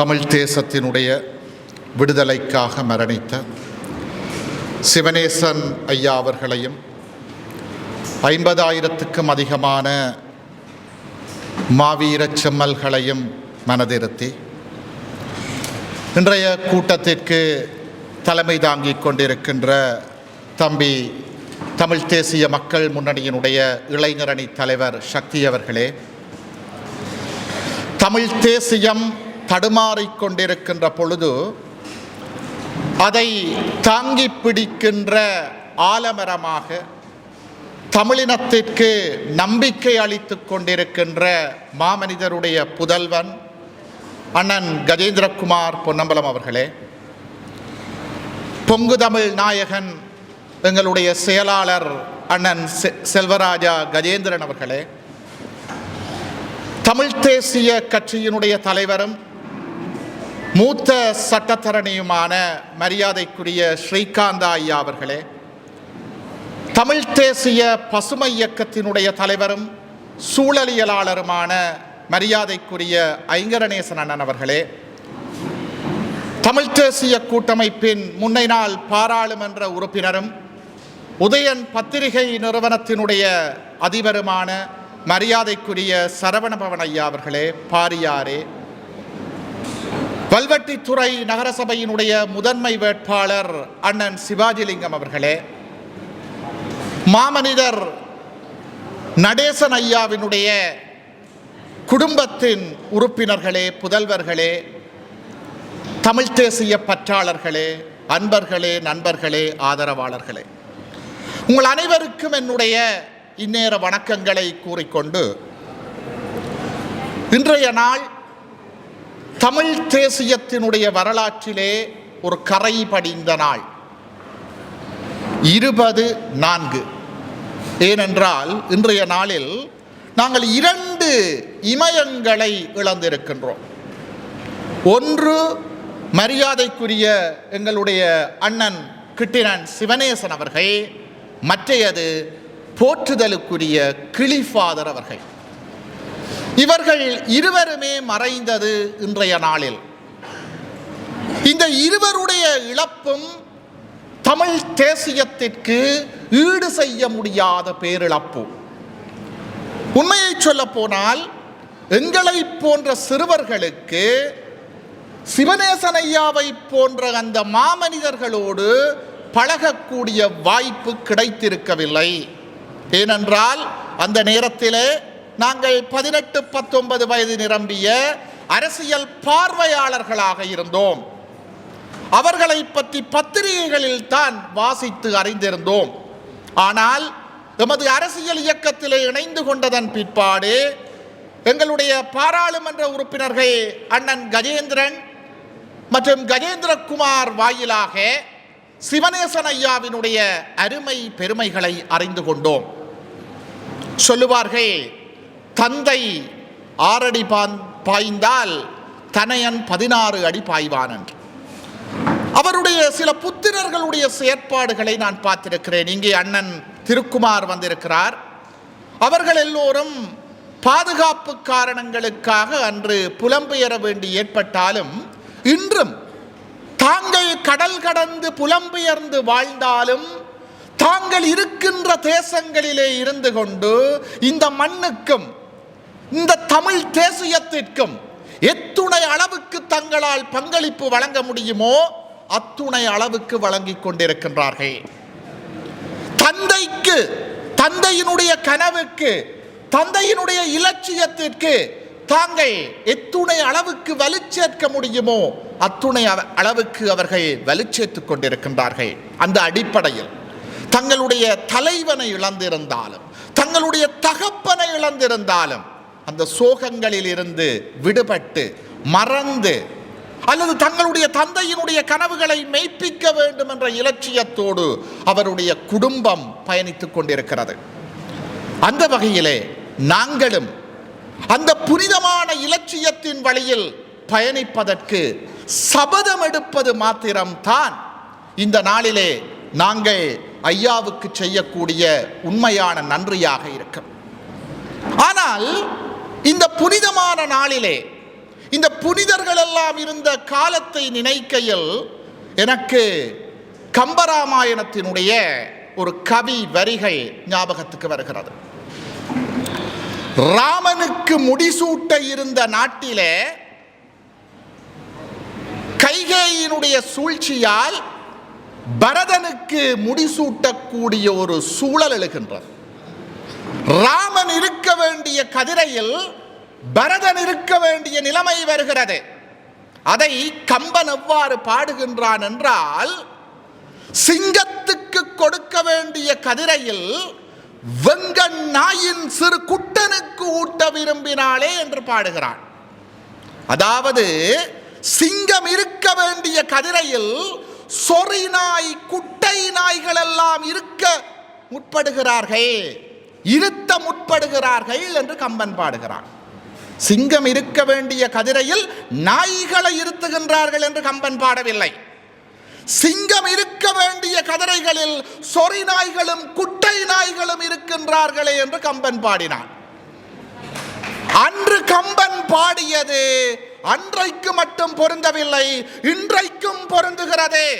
தமிழ் தேசத்தினுடைய விடுதலைக்காக மரணித்த சிவனேசன் ஐயா அவர்களையும் ஐம்பதாயிரத்துக்கும் அதிகமான மாவீரச் செம்மல்களையும் மனதிருத்தி இன்றைய கூட்டத்திற்கு தலைமை தாங்கிக் கொண்டிருக்கின்ற தம்பி தமிழ் தேசிய மக்கள் முன்னணியினுடைய இளைஞரணி தலைவர் சக்தி அவர்களே தமிழ் தேசியம் தடுமாறிக்கொண்டிருக்கின்ற பொழுது அதை தாங்கி பிடிக்கின்ற ஆலமரமாக தமிழினத்திற்கு நம்பிக்கை அளித்து கொண்டிருக்கின்ற மாமனிதருடைய புதல்வன் அண்ணன் கஜேந்திரகுமார் பொன்னம்பலம் அவர்களே பொங்கு தமிழ் நாயகன் எங்களுடைய செயலாளர் அண்ணன் செ- செல்வராஜா கஜேந்திரன் அவர்களே தமிழ் தேசிய கட்சியினுடைய தலைவரும் மூத்த சட்டத்தரணியுமான மரியாதைக்குரிய ஸ்ரீகாந்தா ஐயா அவர்களே தமிழ் தேசிய பசுமை இயக்கத்தினுடைய தலைவரும் சூழலியலாளருமான மரியாதைக்குரிய ஐங்கரணேசன் அண்ணன் அவர்களே தமிழ் தேசிய கூட்டமைப்பின் முன்னை நாள் பாராளுமன்ற உறுப்பினரும் உதயன் பத்திரிகை நிறுவனத்தினுடைய அதிபருமான மரியாதைக்குரிய சரவணபவன் ஐயா அவர்களே பாரியாரே வல்வெட்டித்துறை நகரசபையினுடைய முதன்மை வேட்பாளர் அண்ணன் சிவாஜிலிங்கம் அவர்களே மாமனிதர் நடேசன் ஐயாவினுடைய குடும்பத்தின் உறுப்பினர்களே புதல்வர்களே தமிழ் தேசிய பற்றாளர்களே அன்பர்களே நண்பர்களே ஆதரவாளர்களே உங்கள் அனைவருக்கும் என்னுடைய இந்நேர வணக்கங்களை கூறிக்கொண்டு இன்றைய நாள் தமிழ் தேசியத்தினுடைய வரலாற்றிலே ஒரு கரை படிந்த நாள். இருபது நான்கு. ஏனென்றால் இன்றைய நாளில் நாங்கள் இரண்டு இமயங்களை இழந்திருக்கின்றோம். ஒன்று மரியாதைக்குரிய எங்களுடைய அண்ணன் கிட்டினன் சிவனேசன் அவர்கள் மற்றையது போற்றுதலுக்குரிய கிளிஃபாதர் அவர்கள். இவர்கள் இருவருமே மறைந்தது இன்றைய நாளில். இந்த இருவருடைய இழப்பும் தமிழ் தேசியத்திற்கு ஈடு செய்ய முடியாத பேரிழப்பு. உண்மையை சொல்ல போனால் எங்களை போன்ற சிறுவர்களுக்கு சிவநேசனையாவை போன்ற அந்த மாமனிதர்களோடு பழகக்கூடிய வாய்ப்பு கிடைத்திருக்கவில்லை. ஏனென்றால் அந்த நேரத்திலே நாங்கள் பதினெட்டு பத்தொன்பது வயது நிரம்பிய அரசியல் பார்வையாளர்களாக இருந்தோம். அவர்களை பற்றி பத்திரிகைகளில் தான் வாசித்து அறிந்திருந்தோம். ஆனால் எமது அரசியல் இயக்கத்திலே இணைந்து கொண்டதன் பிற்பாடு எங்களுடைய பாராளுமன்ற உறுப்பினர்கள் அண்ணன் கஜேந்திரன் மற்றும் கஜேந்திரகுமார் வாயிலாக சிவனேசன் ஐயாவினுடைய அருமை பெருமைகளை அறிந்து கொண்டோம். சொல்லுவார்கள் தந்தை ஆறடி பாய்ந்தால் தனையன் பதினாறு அடி பாய்வான் என்று. அவருடைய சில புத்திரர்களுடைய செயற்பாடுகளை நான் பார்த்திருக்கிறேன். இங்கே அண்ணன் திருக்குமார் வந்திருக்கிறார். அவர்கள் எல்லோரும் பாதுகாப்பு காரணங்களுக்காக அன்று புலம்பெயர வேண்டி ஏற்பட்டாலும் இன்றும் தாங்கள் கடல் கடந்து புலம்பெயர்ந்து வாழ்ந்தாலும் தாங்கள் இருக்கின்ற தேசங்களிலே இருந்து கொண்டு இந்த மண்ணுக்கும் இந்த தமிழ் தேசியத்திற்கும் எத்துணை அளவுக்கு தங்களால் பங்களிப்பு வழங்க முடியுமோ அத்துணை அளவுக்கு வழங்கிக் கொண்டிருக்கின்றார்கள். தந்தைக்கு தந்தையினுடைய கனவுக்கு தந்தையினுடைய இலட்சியத்திற்கு தாங்கள் எத்துணை அளவுக்கு வலுச்சேர்க்க முடியுமோ அத்துணை அளவுக்கு அவர்கள் வலுச்சேர்த்து கொண்டிருக்கின்றார்கள். அந்த அடிப்படையில் தங்களுடைய தலைவனை இழந்திருந்தாலும் தங்களுடைய தகப்பனை இழந்திருந்தாலும் அந்த சோகங்களில் இருந்து விடுபட்டு மறந்து அல்லது தங்களுடைய தந்தையினுடைய கனவுகளை மெய்ப்பிக்க வேண்டும் என்ற இலட்சியத்தோடு அவருடைய குடும்பம் பயணித்துக் கொண்டிருக்கிறது. அந்த வகையிலே நாங்களும் அந்த புனிதமான இலட்சியத்தின் வழியில் பயணிப்பதற்கு சபதம் எடுப்பது மாத்திரம்தான் இந்த நாளிலே நாங்கள் ஐயாவுக்கு செய்யக்கூடிய உண்மையான நன்றியாக இருக்கும். ஆனால் இந்த புனிதமான நாளிலே இந்த புனிதர்கள் எல்லாம் இருந்த காலத்தை நினைக்கையில் எனக்கு கம்பராமாயணத்தினுடைய ஒரு கவி வரிகள் ஞாபகத்துக்கு வருகிறது. ராமனுக்கு முடிசூட்ட இருந்த நாட்டிலே கைகேயினுடைய சூழ்ச்சியால் பரதனுக்கு முடிசூட்டக்கூடிய ஒரு சூழல் எழுகின்றது. ராமன் இருக்க வேண்டிய கதிரையில் பரதன் இருக்க வேண்டிய நிலைமை வருகிறது. அதை கம்பன் எவ்வாறு பாடுகின்றான் என்றால் சிங்கத்துக்கு கொடுக்க வேண்டிய கதிரையில் வெங்கண் நாயின் சிறு குட்டனுக்கு ஊட்ட விரும்பினாளே என்று பாடுகிறான். அதாவது சிங்கம் இருக்க வேண்டிய கதிரையில் சொறி நாய் குட்டை நாய்கள் எல்லாம் இருக்க முற்படுகிறார்கள். இருத்த முற்படுகிறார்கள் என்று கம்பன் பாடுகிறான். சிங்கம் இருக்க வேண்டிய கதிரையில் நாய்களை இருத்துகின்றார்கள் என்று கம்பன் பாடவில்லை. சிங்கம் இருக்க வேண்டிய கதிரைகளில் சொறி நாய்களும் குட்டை நாய்களும் இருக்கின்றார்களே என்று கம்பன் பாடினான். அன்று கம்பன் பாடியது அன்றைக்கு மட்டும் பொருந்தவில்லை இன்றைக்கும் பொருந்துகிறதே.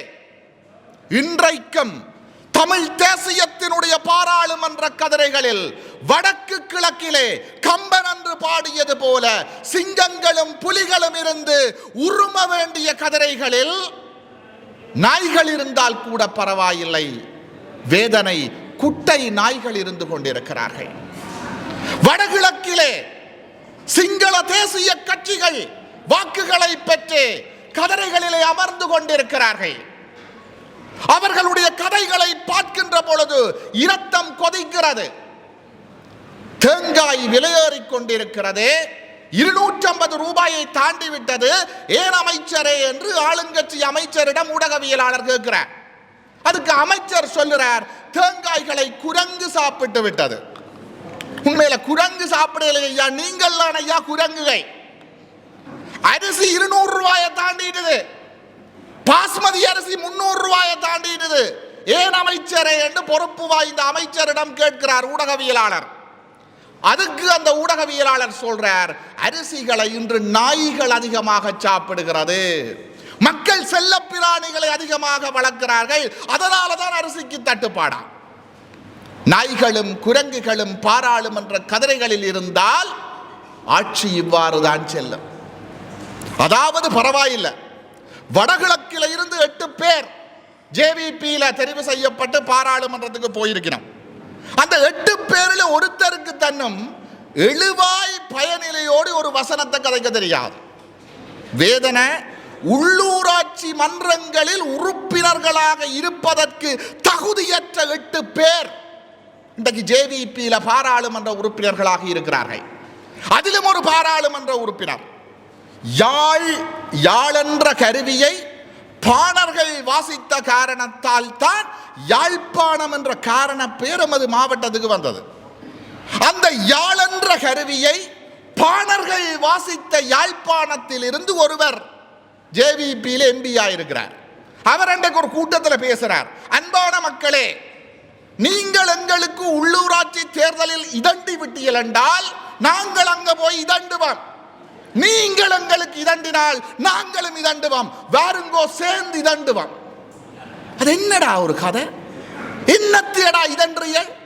இன்றைக்கும் தமிழ் தேசியத்தினுடைய பாராளுமன்ற கதிரைகளில் வடக்கு கிழக்கிலே கம்பன் என்று பாடியது போல சிங்கங்களும் புலிகளும் இருந்து உரும வேண்டிய கதிரைகளில் நாய்கள் இருந்தால் கூட பரவாயில்லை. வேதனை குட்டை நாய்கள் இருந்து கொண்டிருக்கிறார்கள். வடகிழக்கிலே சிங்கள தேசிய கட்சிகள் வாக்குகளை பெற்று கதரைகளிலே அமர்ந்து கொண்டிருக்கிறார்கள். அவர்களுடைய கதைகளை பார்க்கின்ற பொழுது இரத்தம் கொதிக்கிறது. தேங்காய் விலையேறிக் கொண்டிருக்கிறது. இருநூற்றி ஐம்பது ரூபாயை தாண்டி விட்டது ஏன் அமைச்சரே என்று ஆளுங்கட்சி அமைச்சரிடம் ஊடகவியலாளர் கேட்கிறார். அதுக்கு அமைச்சர் சொல்லுறார் தேங்காய்களை குரங்கு சாப்பிட்டு விட்டது. உண்மையில குரங்கு சாப்பிடலை ஐயா நீங்கள் ஐயா குரங்குகை அரிசி இருநூறு ரூபாயை தாண்டிடுது பாஸ்மதி அரிசி முன்னூறு ரூபாயை தாண்டிடுது ஏன் அமைச்சரே என்று பொறுப்பு வாய்ந்த அமைச்சரிடம் கேட்கிறார் ஊடகவியலாளர். அதுக்கு அந்த ஊடகவியலாளர் சொல்றார் அரிசிகளை இன்று நாய்கள் அதிகமாக சாப்பிடுகிறது. மக்கள் செல்ல பிராணிகளை அதிகமாக வளர்க்கிறார்கள். அதனால தான் அரிசிக்கு தட்டுப்பாடா. நாய்களும் குரங்குகளும் பாராளுமன்ற கதிரைகளில் இருந்தால் ஆட்சி இவ்வாறு தான் செல்லும். அதாவது பரவாயில்லை. வடகிழக்கில் இருந்து எட்டு பேர் ஜேவிபியில் தெரிவு செய்யப்பட்டு பாராளுமன்றத்துக்கு போயிருக்கிறோம். அந்த எட்டு பேரில் ஒருத்தருக்கு தன்னும் எழுவாய் பயனிலையோடு ஒரு வசனத்தை கதைக்க தெரியாது. வேதனை உள்ளூராட்சி மன்றங்களில் உறுப்பினர்களாக இருப்பதற்கு தகுதியற்ற எட்டு பேர் இன்றைக்கு ஜேவிபியில் பாராளுமன்ற உறுப்பினர்களாக இருக்கிறார்கள். அதிலும் ஒரு பாராளுமன்ற உறுப்பினர். யாழ் யாழென்ற கருவியை பாணர்கள் வாசித்த காரணத்தால் தான் யாழ்ப்பாணம் என்ற காரண பேர் எமது மாவட்டத்துக்கு வந்தது. அந்த யாழென்ற கருவியை பாணர்கள் வாசித்த யாழ்ப்பாணத்தில் இருந்து ஒருவர் ஜேவிபியில் எம்பி ஆயிருக்கிறார் அவர் அன்றைக்கு ஒரு கூட்டத்தில் பேசுகிறார் அன்பான மக்களே நீங்கள் எங்களுக்கு உள்ளூராட்சி தேர்தலில் இதண்டி விட்டீர்கள் என்றால் நாங்கள் அங்கே போய் இதண்டுவோம். நீங்கள் எங்களுக்கு இதண்டினால் நாங்களும் இதண்டுவோம். வாருங்கோ சேர்ந்து இதண்டுவோம். அது என்னடா ஒரு கதை? என்னத்தியடா இதன்றியல்?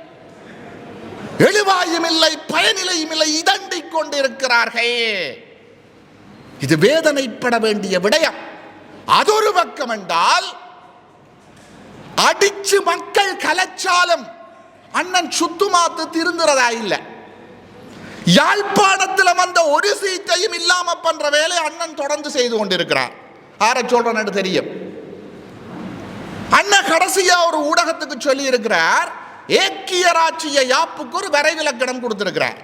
எழுவாயும் இல்லை பயனிலையும் இல்லை இதண்டிக் கொண்டிருக்கிறார்கள். இது வேதனைப்பட வேண்டிய விடயம். அதொரு பக்கம் என்றால் அடிச்சு மக்கள் கலைச்சாலும் அண்ணன் சுத்துமாத்து திருந்துறதா இல்லை. யாழ்ப்பாணத்தில் வந்த ஒரு சீட்டையும் இல்லாம பண்ற வேலை அண்ணன் தொடர்ந்து செய்து கொண்டிருக்கிறார். ஆர சொல்றேன்னு தெரியும். அண்ணன் கடைசியா ஒரு ஊடகத்துக்கு சொல்லி இருக்கிறார் ஏக்கிய ராட்சிய யாப்புக்கு ஒரு வரைவிலக்கணம் கொடுத்திருக்கிறார்.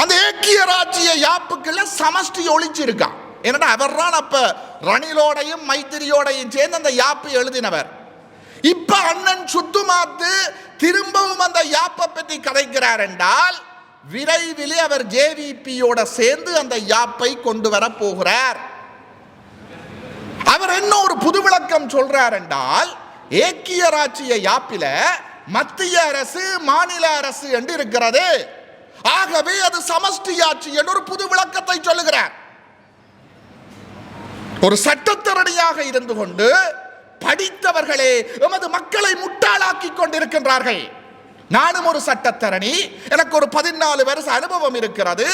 அந்த ஏக்கியராட்சிய யாப்புக்குள்ள சமஷ்டி ஒழிச்சு இருக்கான் என்னடா அவர் தான் அப்ப ரணிலோடையும் மைத்திரியோடையும் சேர்ந்து அந்த யாப்பு எழுதினவர். இப்ப அண்ணன் சுத்துமாத்து திரும்பவும் அந்த யாப்பை பற்றி கதைக்கிறார் என்றால் விரைவிலே அவர் ஜேவிபியோட சேர்ந்து அந்த யாப்பை கொண்டு வர போகிறார். அவர் என்ன ஒரு புது விளக்கம் சொல்றார் என்றால் ஏக்கிய ராட்சிய யாப்பில மத்திய அரசு மாநில அரசு என்று இருக்கிறது. ஆகவே அது சமஷ்டி ஆட்சி என்று ஒரு புது விளக்கத்தை சொல்லுகிறார். ஒரு சட்டத்திறனியாக இருந்து கொண்டு படித்தவர்களே எமது மக்களை முட்டாளாக்கி கொண்டிருக்கின்றார்கள். நானும் ஒரு சட்டத்தரணி. எனக்கு ஒரு பதினாலு வருஷ அனுபவம் இருக்கிறது.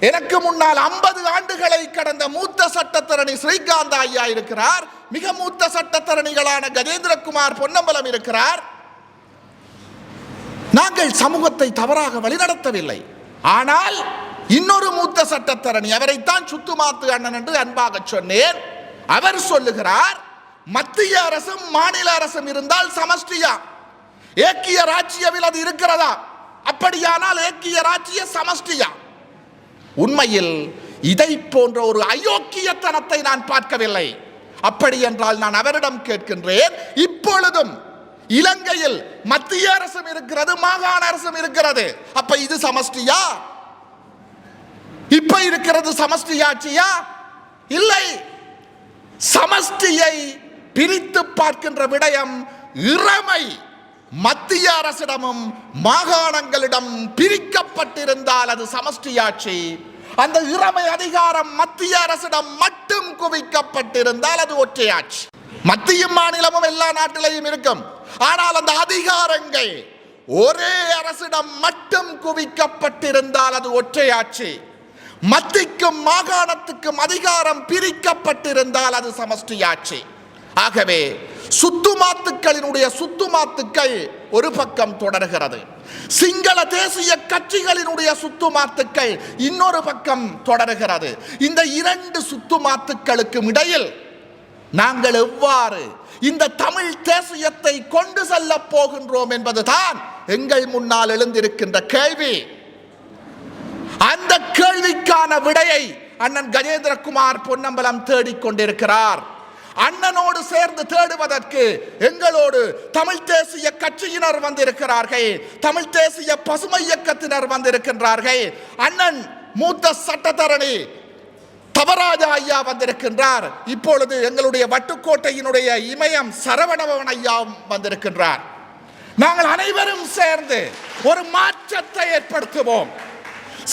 எனக்கு முன்னால் ஐம்பது ஆண்டுகளை கடந்த மூத்த சட்டத்தரணி ஸ்ரீகாந்த் ஐயா இருக்கிறார். மிக மூத்த சட்டத்தரணிகளான கஜேந்திரகுமார் பொன்னம்பலம் இருக்கிறார். நாங்கள் சமூகத்தை தவறாக வழிநடத்தவில்லை. ஆனால் இன்னொரு மூத்த சட்டத்தரணி அவரைத்தான் சுத்துமாத்து அண்ணன் என்று அன்பாக சொன்னேன். அவர் சொல்லுகிறார் மத்திய அரசும் மாநில அரசும் இருந்தால் சமஷ்டியா? ஏக்கிய ராஜ்யவில் அது இருக்கிறதா? அப்படியானால் ஏக்கிய ராஜ்ய சமஷ்டியா? உண்மையில் இதை போன்ற ஒரு அயோக்கியத்தனத்தை நான் பார்க்கவில்லை. அப்படி என்றால் நான் அவரிடம் கேட்கின்றேன் இப்பொழுதும் இலங்கையில் மத்திய அரசும் இருக்கிறது மாகாண அரசும் இருக்கிறது. அப்ப இது சமஷ்டியா? இப்ப இருக்கிறது சமஷ்டி ஆட்சியா? இல்லை. சமஷ்டியை பிரித்து பார்க்கின்ற விடயம் இறமை. மத்திய அரசிடமும் மாகாணங்களிடம் பிரிக்கப்பட்டிருந்தால் அது சமஷ்டி ஆட்சி அந்த இறமை அதிகாரம் மத்திய அரசிடம் மட்டும் குவிக்கப்பட்டிருந்தால் அது ஒற்றையாட்சி. மத்தியும் மாநிலமும் எல்லா நாட்டிலையும் இருக்கும். ஆனால் அந்த அதிகாரங்கள் ஒரே அரசிடம் மட்டும் குவிக்கப்பட்டிருந்தால் அது ஒற்றையாட்சி. மத்திக்கும் மாகாணத்துக்கும் அதிகாரம் பிரிக்கப்பட்டிருந்தால் அது சமஷ்டியாட்சி. ஆகவே சுத்துமாத்துக்களினுடைய சுத்துமாத்துக்கள் ஒரு பக்கம் தொடர்கிறது. சிங்கள தேசிய கட்சிகளினுடைய சுத்துமாத்துக்கள் இன்னொரு பக்கம் தொடர்கிறது. இந்த இரண்டு சுத்துமாத்துக்களுக்கும் இடையில் நாங்கள் எவ்வாறு இந்த தமிழ் தேசியத்தை கொண்டு செல்ல போகின்றோம் என்பதுதான் எங்கள் முன்னால் எழுந்திருக்கின்ற கேள்வி. அந்த கேள்விக்கான விடையை அண்ணன் கஜேந்திரகுமார் பொன்னம்பலம் தேடிக்கொண்டிருக்கிறார். அண்ணனோடு சேர்ந்து தேடுவதற்கு எங்களோடு தமிழ் தேசிய கட்சியினர் வந்திருக்கிறார்கள். தமிழ் தேசிய பசுமை இயக்கத்தினர் வந்திருக்கின்றார்கள். அண்ணன் மூத்த சட்டத்தரணி தவராஜா ஐயா வந்திருக்கின்றார். இப்பொழுது எங்களுடைய வட்டுக்கோட்டையினுடைய இமயம் சரவணபவன் ஐயா வந்திருக்கின்றார். நாங்கள் அனைவரும் சேர்ந்து ஒரு மாற்றத்தை ஏற்படுத்துவோம்.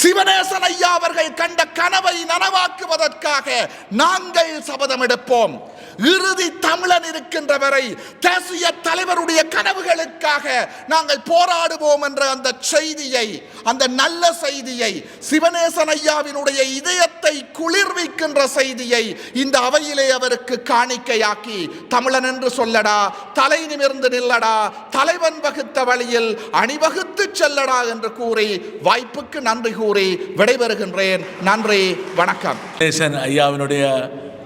சிவநேசன் ஐயா அவர்கள் கண்ட கனவை நனவாக்குவதற்காக நாங்கள் சபதம் எடுப்போம். இறுதி தமிழன் இருக்கின்ற வரை தேசிய தலைவருடைய கனவுகளுக்காக நாங்கள் போராடுவோம் என்ற அந்த செய்தியை அந்த நல்ல செய்தியை சிவநேசன் ஐயாவினுடைய இதயத்தை குளிர்விக்கின்ற செய்தியை இந்த அவையிலே அவருக்கு காணிக்கையாக்கி தமிழன் என்று சொல்லடா தலை நிமிர்ந்து நில்லடா தலைவன் வகுத்த வழியில் அணிவகுத்து செல்லடா என்று கூறி வாய்ப்புக்கு நன்றி கூறி விடைபெறுகின்றேன். நன்றி வணக்கம். ஐயாவினுடைய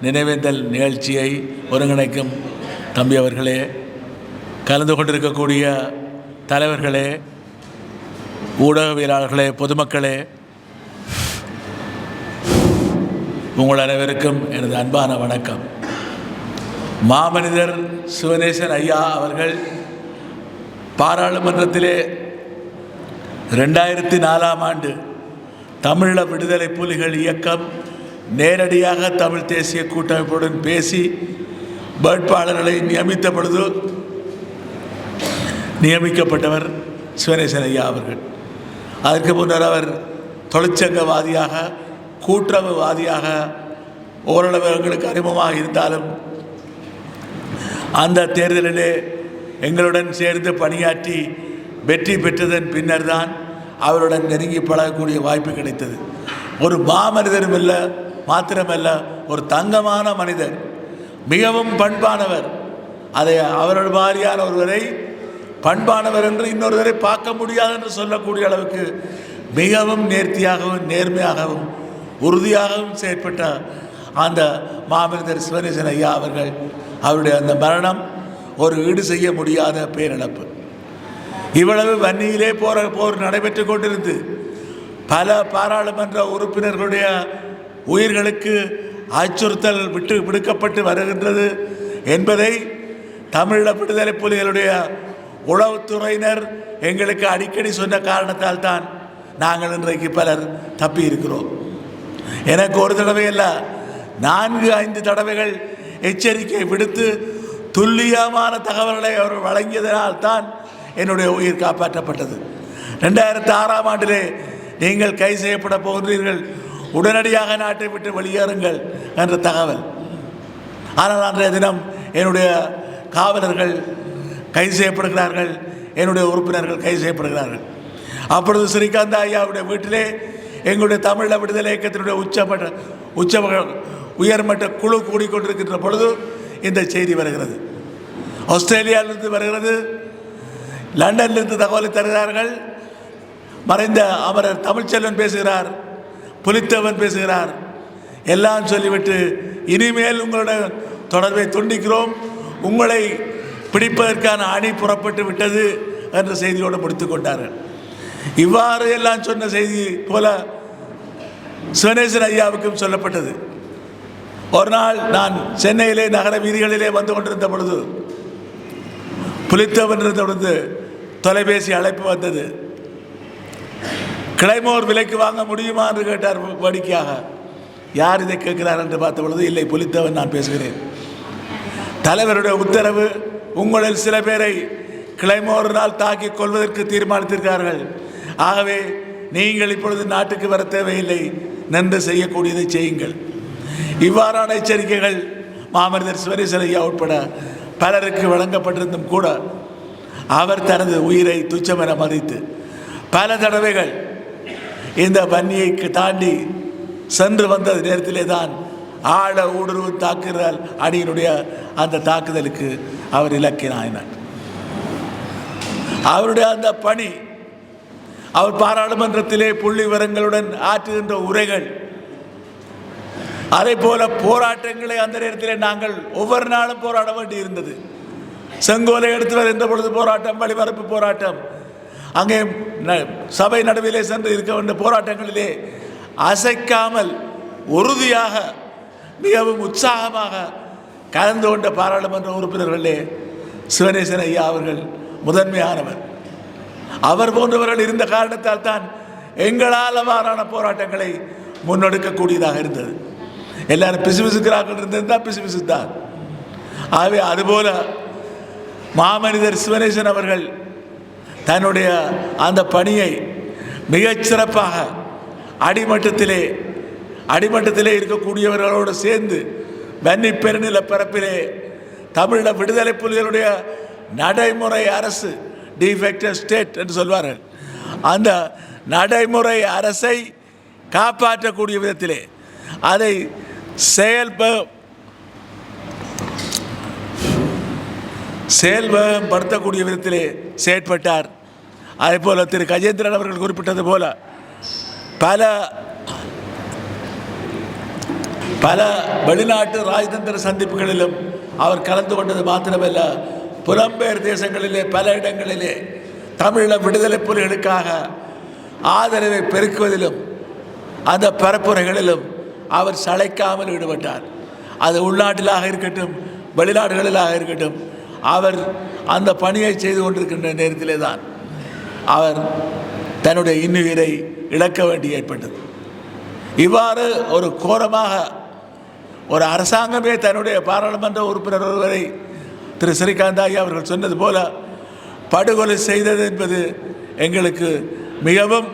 நினைவேந்தல் நிகழ்ச்சியை ஒருங்கிணைக்கும் தம்பி அவர்களே கலந்து கொண்டிருக்கக்கூடிய தலைவர்களே ஊடகவியலாளர்களே பொதுமக்களே உங்கள் அனைவருக்கும் எனது அன்பான வணக்கம். மாமனிதர் சிவநேசன் ஐயா அவர்கள் பாராளுமன்றத்திலே ரெண்டாயிரத்தி நாலாம் ஆண்டு தமிழீழ விடுதலை புலிகள் இயக்கம் நேரடியாக தமிழ் தேசிய கூட்டமைப்புடன் பேசி வேட்பாளர்களை நியமித்த பொழுது நியமிக்கப்பட்டவர் சிவனேசன் ஐயா அவர்கள். அதற்கு முன்னர் அவர் தொழிற்சங்கவாதியாக கூட்டுறவுவாதியாக ஓரளவு எங்களுக்கு அறிமுகமாக இருந்தாலும் அந்த தேர்தலிலே எங்களுடன் சேர்ந்து பணியாற்றி வெற்றி பெற்றதன் பின்னர் தான் அவருடன் நெருங்கி பழகக்கூடிய வாய்ப்பு கிடைத்தது. ஒரு மாமனிதரும் இல்லை மாத்திரமல்ல ஒரு தங்கமான மனிதர் மிகவும் பண்பானவர். அதை அவரோட மாதிரியான ஒருவரை பண்பானவர் என்று இன்னொருவரை பார்க்க முடியாது என்று சொல்லக்கூடிய அளவுக்கு மிகவும் நேர்த்தியாகவும் நேர்மையாகவும் உறுதியாகவும் செயற்பட்ட அந்த மாமனிதர் சிவனேசன் ஐயா அவர்கள் அவருடைய அந்த மரணம் ஒரு ஈடு செய்ய முடியாத பேரிழப்பு. இவ்வளவு வன்னியிலே போற போர் நடைபெற்று கொண்டிருந்து பல பாராளுமன்ற உறுப்பினர்களுடைய உயிர்களுக்கு அச்சுறுத்தல் விட்டு விடுக்கப்பட்டு வருகின்றது என்பதை தமிழீழ விடுதலை புலிகளுடைய உளவுத்துறையினர் எங்களுக்கு அடிக்கடி சொன்ன காரணத்தால் தான் நாங்கள் இன்றைக்கு பலர் தப்பி இருக்கிறோம். எனக்கு ஒரு தடவை அல்ல நான்கு ஐந்து தடவைகள் எச்சரிக்கை விடுத்து துல்லியமான தகவல்களை அவர் வழங்கியதனால் தான் என்னுடைய உயிர் காப்பாற்றப்பட்டது. ரெண்டாயிரத்தி ஆறாம் ஆண்டிலே நீங்கள் கை செய்யப்பட போகிறீர்கள் உடனடியாக நாட்டை விட்டு வெளியேறுங்கள் என்ற தகவல். ஆனால் அன்றைய தினம் என்னுடைய காவலர்கள் கைது செய்யப்படுகிறார்கள். என்னுடைய உறுப்பினர்கள் கைது செய்யப்படுகிறார்கள். அப்பொழுது ஸ்ரீகாந்த் ஐயாவுடைய வீட்டிலே எங்களுடைய தமிழ விடுதலை இயக்கத்தினுடைய உச்சமட்ட உச்ச உயர்மட்ட குழு கூடிக்கொண்டிருக்கின்ற பொழுது இந்த செய்தி வருகிறது. ஆஸ்திரேலியாவிலிருந்து வருகிறது. லண்டனிலிருந்து தகவலை தருகிறார்கள். மறைந்த அமரர் தமிழ்ச்செல்வன் பேசுகிறார் புலித்தேவன் பேசுகிறார். எல்லாம் சொல்லிவிட்டு இனிமேல் உங்களுடன் தொடர்பை துண்டிக்கிறோம். உங்களை பிடிப்பதற்கான அணி புறப்பட்டு விட்டது என்ற செய்தியோடு முடித்துக் கொண்டார்கள். இவ்வாறு எல்லாம் சொன்ன செய்தி போல சிவனேசன் ஐயாவுக்கும் சொல்லப்பட்டது. ஒரு நாள் நான் சென்னையிலே நகர வீதிகளிலே வந்து கொண்டிருந்த பொழுது புலித்தேவன் இருந்த பொழுது தொலைபேசி அழைப்பு வந்தது. கிளைமோர் விலைக்கு வாங்க முடியுமா என்று கேட்டார் வாடிக்கையாக. யார் இதை கேட்கிறார் என்று பார்த்த பொழுது இல்லை புலித்தவன் நான் பேசுகிறேன். தலைவருடைய உத்தரவு உங்களில் சில பேரை கிளைமோரினால் தாக்கிக் கொள்வதற்கு தீர்மானித்திருக்கிறார்கள். ஆகவே நீங்கள் இப்பொழுது நாட்டுக்கு வர தேவையில்லை. நன்று செய்யக்கூடியதை செய்யுங்கள். இவ்வாறான எச்சரிக்கைகள் மாமனிதர் சிவரேசன் உட்பட பலருக்கு வழங்கப்பட்டிருந்தும் கூட அவர் தனது உயிரை துச்சமென மதித்து பல தடவைகள் இந்த பன்னியை தாண்டி சென்று வந்த நேரத்திலே தான் ஆழ ஊடுருவு தாக்குதல் அணியினுடைய அந்த தாக்குதலுக்கு அவர் இலக்கினாயினார். அவருடைய அந்த பணி அவர் பாராளுமன்றத்திலே புள்ளி விவரங்களுடன் ஆற்றுகின்ற உரைகள் அதே போல போராட்டங்களை அந்த நேரத்தில் நாங்கள் ஒவ்வொரு நாளும் போராட வேண்டி இருந்தது செங்கோலை எடுத்து வருகின்ற பொழுது போராட்டம் வழிபரப்பு போராட்டம் அங்கே ந- சபை நடுவிலே சென்று இருக்க வேண்டிய போராட்டங்களிலே அசைக்காமல் உறுதியாக மிகவும் உற்சாகமாக கலந்து கொண்ட பாராளுமன்ற உறுப்பினர்களே சிவனேசன் ஐயா அவர்கள் முதன்மையானவர். அவர் போன்றவர்கள் இருந்த காரணத்தால் தான் எங்களால் அவ்வாறான போராட்டங்களை முன்னெடுக்கக்கூடியதாக இருந்தது. எல்லாரும் பிசுபிசுக்கிறார்கள் இருந்திருந்தால் பிசுபிசுத்தான் ஆகவே அதுபோல மாமனிதர் சிவனேசன் அவர்கள் தன்னுடைய அந்த பணியை மிகச்சிறப்பாக அடிமட்டத்திலே அடிமட்டத்திலே இருக்கக்கூடியவர்களோடு சேர்ந்து வன்னி பெருநில பரப்பிலே தமிழ விடுதலை புலிகளுடைய நடைமுறை அரசு டிஃபெக்டர் ஸ்டேட் என்று சொல்வார்கள். அந்த நடைமுறை அரசை காப்பாற்றக்கூடிய விதத்திலே அதை செயல்ப செயல்படுத்தக்கூடிய விதத்திலே செயற்பட்டார் அதே போல திரு கஜேந்திரன் அவர்கள் குறிப்பிட்டது போல பல பல வெளிநாட்டு ராஜதந்திர சந்திப்புகளிலும் அவர் கலந்து கொண்டது மாத்திரமல்ல. புலம்பெயர் தேசங்களிலே பல இடங்களிலே தமிழீழ விடுதலை புலிகளுக்காக ஆதரவை பெருக்குவதிலும் அந்த பரப்புரைகளிலும் அவர் சளைக்காமல் ஈடுபட்டார். அது உள்நாட்டிலாக இருக்கட்டும் வெளிநாடுகளிலாக இருக்கட்டும் அவர் அந்த பணியை செய்து கொண்டிருக்கின்ற நேரத்திலே தான் அவர் தன்னுடைய இன்னுயிரை இழக்க வேண்டி ஏற்பட்டது. இவ்வாறு ஒரு கோரமாக ஒரு அரசாங்கமே தன்னுடைய பாராளுமன்ற உறுப்பினர் ஒருவரை திரு ஸ்ரீகாந்தாயி அவர்கள் சொன்னது போல படுகொலை செய்தது என்பது எங்களுக்கு மிகவும்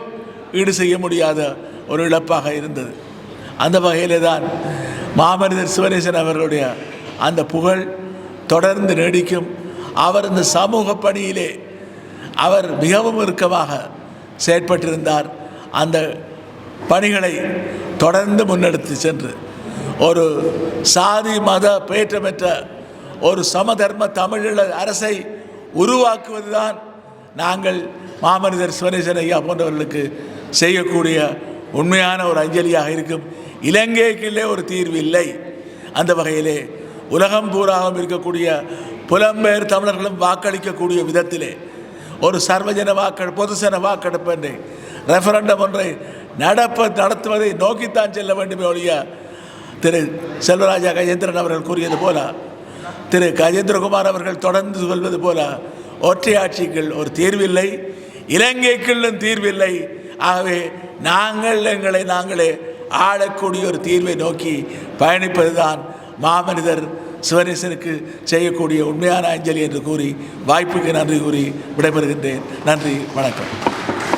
ஈடு செய்ய முடியாத ஒரு இழப்பாக இருந்தது. அந்த வகையிலே தான் மாமனிதர் சிவனேசன் அவர்களுடைய அந்த புகழ் தொடர்ந்து நீடிக்கும். அவர் இந்த சமூக பணியிலே அவர் மிகவும் இறுக்கமாக செயற்பட்டிருந்தார். அந்த பணிகளை தொடர்ந்து முன்னெடுத்து சென்று ஒரு சாதி மத பேற்றமற்ற ஒரு சமதர்ம தமிழீழ அரசை உருவாக்குவதுதான் நாங்கள் மாமனிதர் சிவனேசன் ஐயா போன்றவர்களுக்கு செய்யக்கூடிய உண்மையான ஒரு அஞ்சலியாக இருக்கும். இலங்கைக்குள்ளே ஒரு தீர்வு இல்லை. அந்த வகையிலே உலகம் பூராகவும் இருக்கக்கூடிய புலம்பெயர் தமிழர்களும் வாக்களிக்கக்கூடிய விதத்திலே ஒரு சர்வஜன வாக்கெடு பொதுசன வாக்கெடுப்பு என்று ரெஃபரண்டம் ஒன்றை நடப்ப நடத்துவதை நோக்கித்தான் செல்ல வேண்டுமே ஒழிய திரு செல்வராஜா கஜேந்திரன் அவர்கள் கூறியது போல திரு கஜேந்திரகுமார் அவர்கள் தொடர்ந்து சொல்வது போல ஒற்றை ஆட்சிக்குள் ஒரு தீர்வில்லை இலங்கைக்குள்ளும் தீர்வில்லை. ஆகவே நாங்கள் எங்களை நாங்களே ஆளக்கூடிய ஒரு தீர்வை நோக்கி பயணிப்பதுதான் மாமனிதர் சிவனேசனுக்கு செய்யக்கூடிய உண்மையான அஞ்சலி என்று கூறி வாய்ப்புக்கு நன்றி கூறி விடைபெறுகின்றேன். நன்றி வணக்கம்.